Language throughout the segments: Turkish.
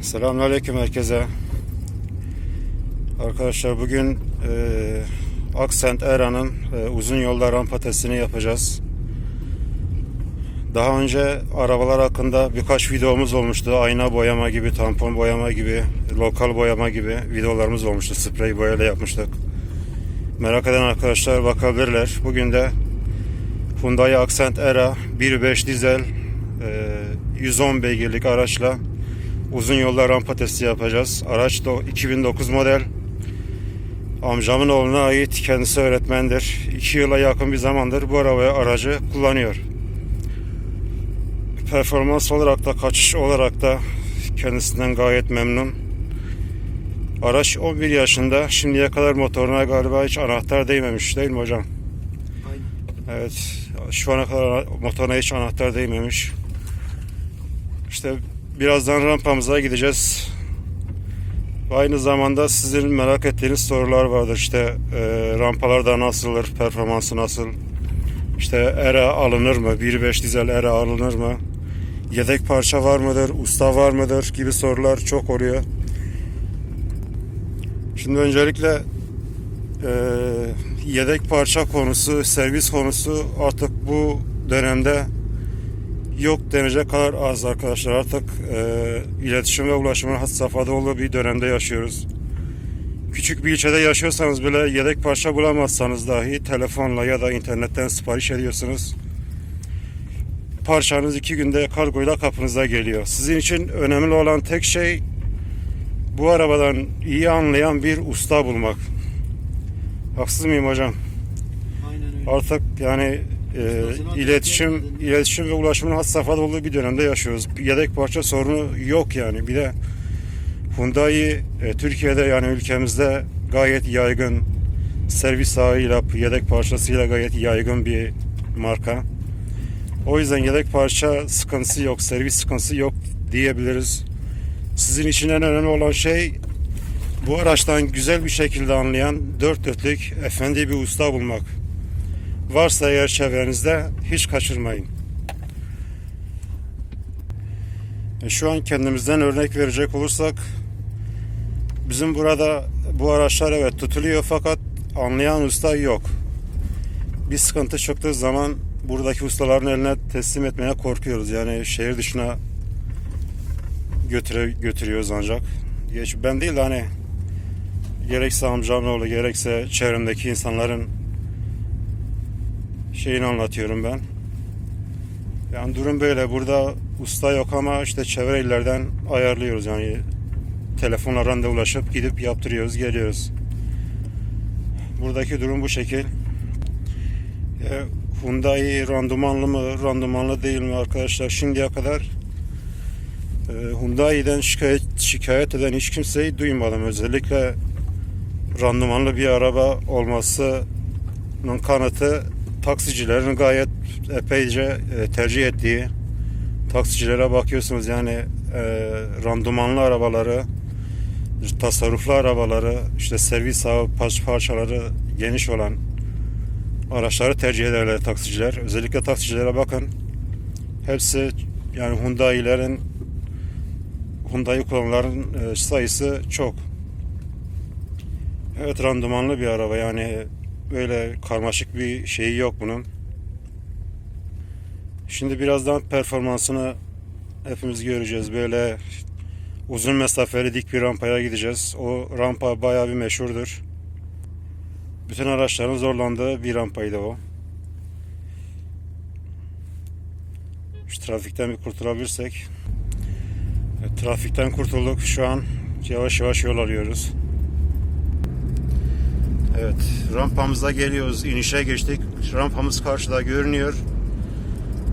Selamünaleyküm herkese. Arkadaşlar bugün e, Aksent Era'nın e, uzun yolda rampa testini yapacağız. Daha önce arabalar hakkında birkaç videomuz olmuştu. Ayna boyama gibi, tampon boyama gibi, lokal boyama gibi videolarımız olmuştu. Sprey boyayla yapmıştık. Merak eden arkadaşlar bakabilirler. Bugün de Hyundai Accent Era 1.5 dizel e, 110 beygirlik araçla uzun yolda rampa testi yapacağız. Araç da 2009 model. Amcamın oğluna ait kendisi öğretmendir. 2 yıla yakın bir zamandır bu arabayı aracı kullanıyor. Performans olarak da kaçış olarak da kendisinden gayet memnun. Araç 11 yaşında. Şimdiye kadar motoruna galiba hiç anahtar değmemiş değil mi hocam? Aynen. Evet. Şu ana kadar motoruna hiç anahtar değmemiş. İşte birazdan rampamıza gideceğiz. Aynı zamanda sizin merak ettiğiniz sorular vardır. İşte e, rampalarda nasıldır, performansı nasıl? İşte ERA alınır mı? 1.5 dizel ERA alınır mı? Yedek parça var mıdır? Usta var mıdır? Gibi sorular çok oluyor. Şimdi öncelikle e, yedek parça konusu, servis konusu artık bu dönemde yok denecek kadar az arkadaşlar. Artık e, iletişim ve ulaşımın had safhada olduğu bir dönemde yaşıyoruz. Küçük bir ilçede yaşıyorsanız bile yedek parça bulamazsanız dahi telefonla ya da internetten sipariş ediyorsunuz. Parçanız iki günde kargoyla kapınıza geliyor. Sizin için önemli olan tek şey bu arabadan iyi anlayan bir usta bulmak. Haksız mıyım hocam? Aynen öyle. Artık yani e, iletişim iletişim ve ulaşımın had safhada olduğu bir dönemde yaşıyoruz. Yedek parça sorunu yok yani. Bir de Hyundai e, Türkiye'de yani ülkemizde gayet yaygın servis ağıyla yedek parçasıyla gayet yaygın bir marka. O yüzden yedek parça sıkıntısı yok, servis sıkıntısı yok diyebiliriz. Sizin için en önemli olan şey bu araçtan güzel bir şekilde anlayan dört dörtlük efendi bir usta bulmak. Varsa eğer çevrenizde hiç kaçırmayın. E, Şu an kendimizden örnek verecek olursak bizim burada bu araçlar evet tutuluyor fakat anlayan usta yok. Bir sıkıntı çıktığı zaman buradaki ustaların eline teslim etmeye korkuyoruz. Yani şehir dışına götüre, götürüyoruz ancak. Geç, ben değil de hani gerekse amcamın oğlu gerekse çevremdeki insanların şeyini anlatıyorum ben. Yani durum böyle. Burada usta yok ama işte çevre illerden ayarlıyoruz. Yani telefonla randevulaşıp gidip yaptırıyoruz, geliyoruz. Buradaki durum bu şekil. E, Hyundai randımanlı mı, randımanlı değil mi arkadaşlar? Şimdiye kadar e, Hyundai'den şikayet, şikayet eden hiç kimseyi duymadım. Özellikle randımanlı bir araba olmasının kanıtı taksicilerin gayet epeyce e, tercih ettiği taksicilere bakıyorsunuz yani e, randımanlı arabaları tasarruflu arabaları işte servis ağı parça- parçaları geniş olan araçları tercih ederler taksiciler. Özellikle taksicilere bakın. Hepsi yani Hyundai'lerin Hyundai kullananların e, sayısı çok. Evet randımanlı bir araba yani böyle karmaşık bir şeyi yok bunun. Şimdi birazdan performansını hepimiz göreceğiz. Böyle uzun mesafeli dik bir rampaya gideceğiz. O rampa bayağı bir meşhurdur. Bütün araçların zorlandığı bir rampaydı o. Şu trafikten bir kurtulabilirsek. Trafikten kurtulduk. Şu an yavaş yavaş yol alıyoruz. Evet, rampamıza geliyoruz. İnişe geçtik. Rampamız karşıda görünüyor.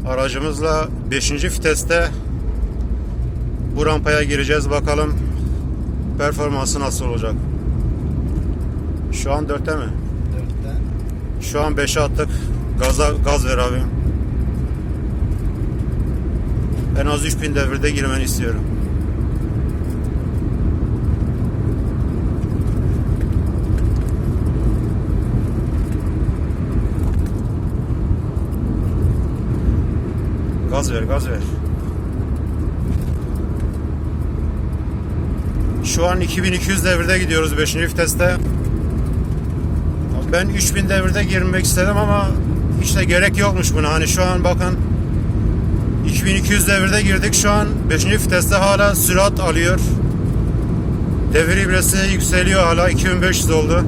Aracımızla 5. viteste bu rampaya gireceğiz. Bakalım performansı nasıl olacak. Şu an 4'te mi? Dörtten. Şu an 5'e attık. Gaza gaz ver abi. En az 3000 devirde girmeni istiyorum. Gaz ver, gaz ver. Şu an 2200 devirde gidiyoruz 5. viteste. Ben 3000 devirde girmek istedim ama işte gerek yokmuş buna. Hani şu an bakın 2200 devirde girdik. Şu an 5. viteste hala sürat alıyor. Devir ibresi yükseliyor hala 2500 oldu.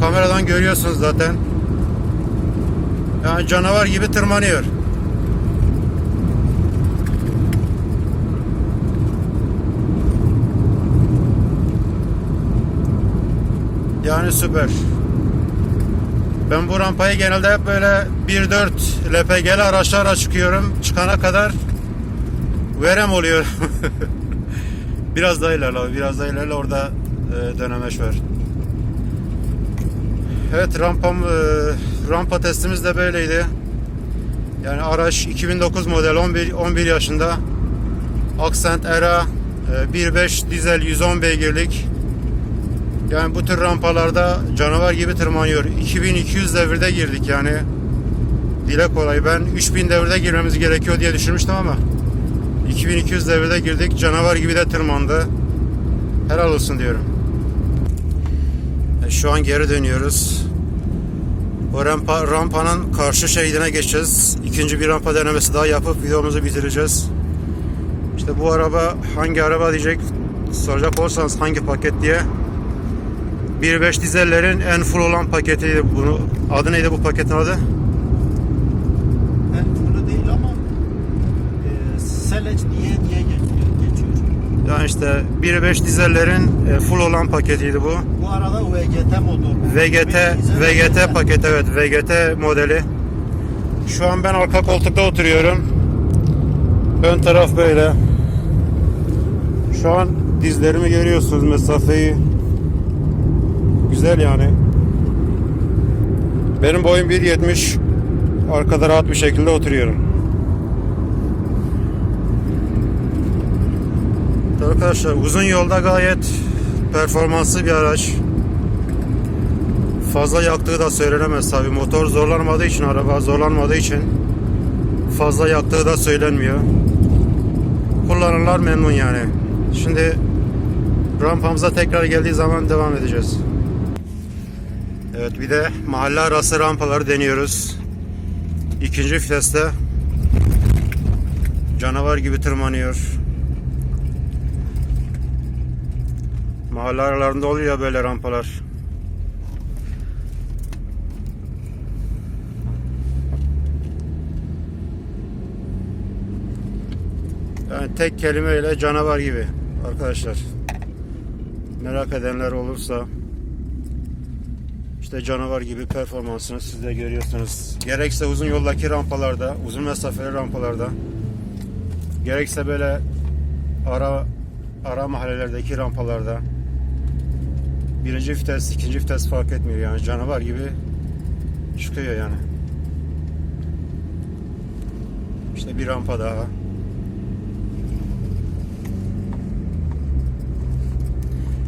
Kameradan görüyorsunuz zaten. Yani canavar gibi tırmanıyor. Yani süper. Ben bu rampayı genelde hep böyle 1.4 LPG'li araçlarla çıkıyorum. Çıkana kadar verem oluyor. biraz daha ilerle. Biraz daha ilerle orada e, dönemeç var. Evet rampam e, rampa testimiz de böyleydi. Yani araç 2009 model 11 11 yaşında. Accent Era e, 1.5 dizel 110 beygirlik. Yani bu tür rampalarda canavar gibi tırmanıyor. 2200 devirde girdik yani. Dile kolay. Ben 3000 devirde girmemiz gerekiyor diye düşünmüştüm ama 2200 devirde girdik. Canavar gibi de tırmandı. Helal olsun diyorum. E, Şu an geri dönüyoruz. O rampa, rampanın karşı şeridine geçeceğiz. İkinci bir rampa denemesi daha yapıp videomuzu bitireceğiz. İşte bu araba hangi araba diyecek soracak olursanız hangi paket diye 1.5 dizellerin en full olan paketiydi bunu. Adı neydi bu paketin adı? Ben bunu değil ama e, Seleç diye diye geçiyor. geçiyor. Yani işte 1.5 dizellerin e, full olan paketiydi bu. Bu arada VGT motor. VGT VGT paket evet VGT modeli. Şu an ben arka koltukta oturuyorum. Ön taraf böyle. Şu an dizlerimi görüyorsunuz mesafeyi. Güzel yani. Benim boyum 1.70. Arkada rahat bir şekilde oturuyorum. Arkadaşlar uzun yolda gayet performanslı bir araç. Fazla yaktığı da söylenemez tabi. Motor zorlanmadığı için, araba zorlanmadığı için fazla yaktığı da söylenmiyor. Kullananlar memnun yani. Şimdi rampamıza tekrar geldiği zaman devam edeceğiz. Evet bir de mahalle arası rampaları deniyoruz. İkinci viteste canavar gibi tırmanıyor. Mahalle aralarında oluyor böyle rampalar. Yani tek kelimeyle canavar gibi arkadaşlar. Merak edenler olursa işte canavar gibi performansını siz de görüyorsunuz. Gerekse uzun yoldaki rampalarda, uzun mesafeli rampalarda, gerekse böyle ara ara mahallelerdeki rampalarda birinci vites, ikinci vites fark etmiyor yani canavar gibi çıkıyor yani. İşte bir rampa daha.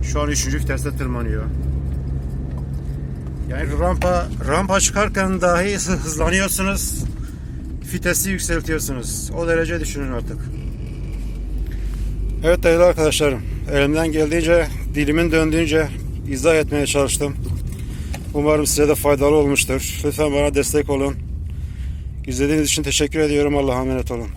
Şu an üçüncü viteste tırmanıyor. Yani rampa rampa çıkarken dahi hızlanıyorsunuz. Vitesi yükseltiyorsunuz. O derece düşünün artık. Evet değerli arkadaşlarım. Elimden geldiğince, dilimin döndüğünce izah etmeye çalıştım. Umarım size de faydalı olmuştur. Lütfen bana destek olun. İzlediğiniz için teşekkür ediyorum. Allah'a emanet olun.